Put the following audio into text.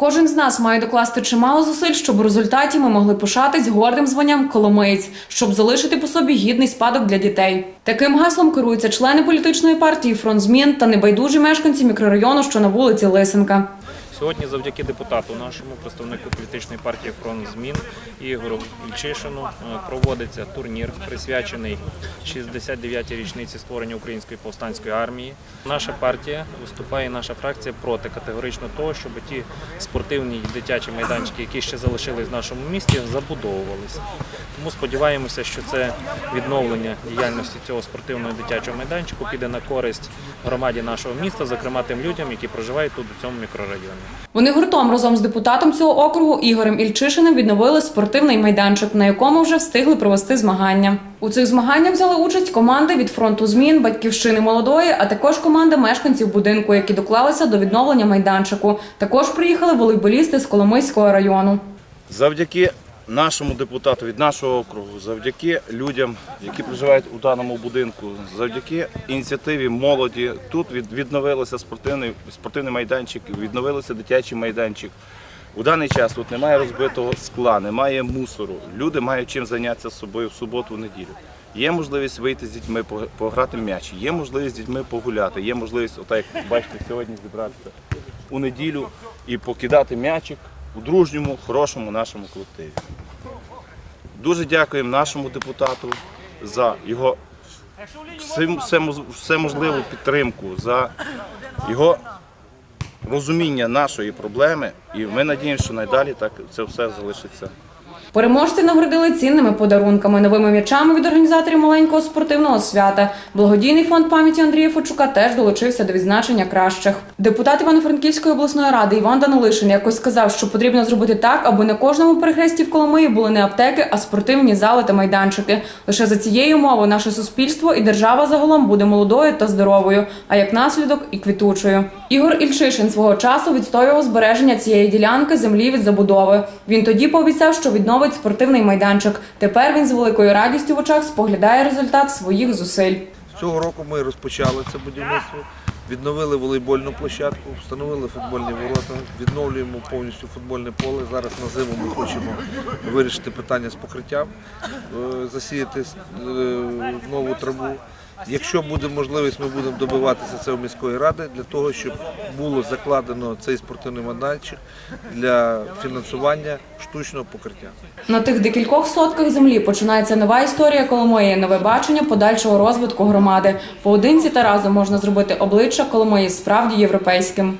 Кожен з нас має докласти чимало зусиль, щоб в результаті ми могли пишатись гордим званням коломиєць, щоб залишити по собі гідний спадок для дітей. Таким гаслом керуються члени політичної партії Фронт змін та небайдужі мешканці мікрорайону, що на вулиці Лисенка. Сьогодні завдяки депутату нашому, представнику політичної партії Фронт змін Ігору Ільчишину е, проводиться турнір, присвячений 69-й річниці створення Української повстанської армії. Наша партія виступає, наша фракція проти категорично того, щоб ті спортивні і дитячі майданчики, які ще залишились в нашому місті, забудовувалися. Тому сподіваємося, що це відновлення діяльності цього спортивного дитячого майданчику піде на користь громаді нашого міста, зокрема тим людям, які проживають тут у цьому мікрорайоні. Вони гуртом разом з депутатом цього округу Ігорем Ільчишиним відновили спортивний майданчик, на якому вже встигли провести змагання. У цих змаганнях взяли участь команди від фронту змін, батьківщини молодої, а також команда мешканців будинку, які доклалися до відновлення майданчику. Також приїхали волейболісти з Коломийського району. Завдяки нашому депутату від нашого округу, завдяки людям, які проживають у даному будинку, завдяки ініціативі молоді, тут від- відновилося спортивний, спортивний майданчик, відновився дитячий майданчик. У даний час тут немає розбитого скла, немає мусору. Люди мають чим зайнятися собою в суботу, в неділю. Є можливість вийти з дітьми, пограти в м'яч, є можливість з дітьми погуляти, є можливість, отак як бачите, сьогодні зібратися у неділю і покидати м'ячик у дружньому, хорошому нашому колективі. Дуже дякуємо нашому депутату за його все, все, моз- все можливу підтримку, за його розуміння нашої проблеми. І ми надіємося, що надалі так це все залишиться. Переможці нагородили цінними подарунками, новими м'ячами від організаторів маленького спортивного свята. Благодійний фонд пам'яті Андрія Фочука теж долучився до відзначення кращих. Депутат Івано-Франківської обласної ради Іван Данилишин якось сказав, що потрібно зробити так, аби на кожному перехресті в Коломиї були не аптеки, а спортивні зали та майданчики. Лише за цією умовою наше суспільство і держава загалом буде молодою та здоровою, а як наслідок і квітучою. Ігор Ільчишин свого часу відстоював збереження цієї ділянки землі від забудови. Він тоді пообіцяв, що відновить спортивний майданчик. Тепер він з великою радістю в очах споглядає результат своїх зусиль. Цього року ми розпочали це будівництво, відновили волейбольну площадку, встановили футбольні ворота, відновлюємо повністю футбольне поле. Зараз на зиму ми хочемо вирішити питання з покриттям, е, засіяти е, нову траву. Якщо буде можливість, ми будемо добиватися у міської ради для того, щоб було закладено цей спортивний майданчик для фінансування штучного покриття. На тих декількох сотках землі починається нова історія Коломиї, нове бачення подальшого розвитку громади. Поодинці та разом можна зробити обличчя Коломиї справді європейським.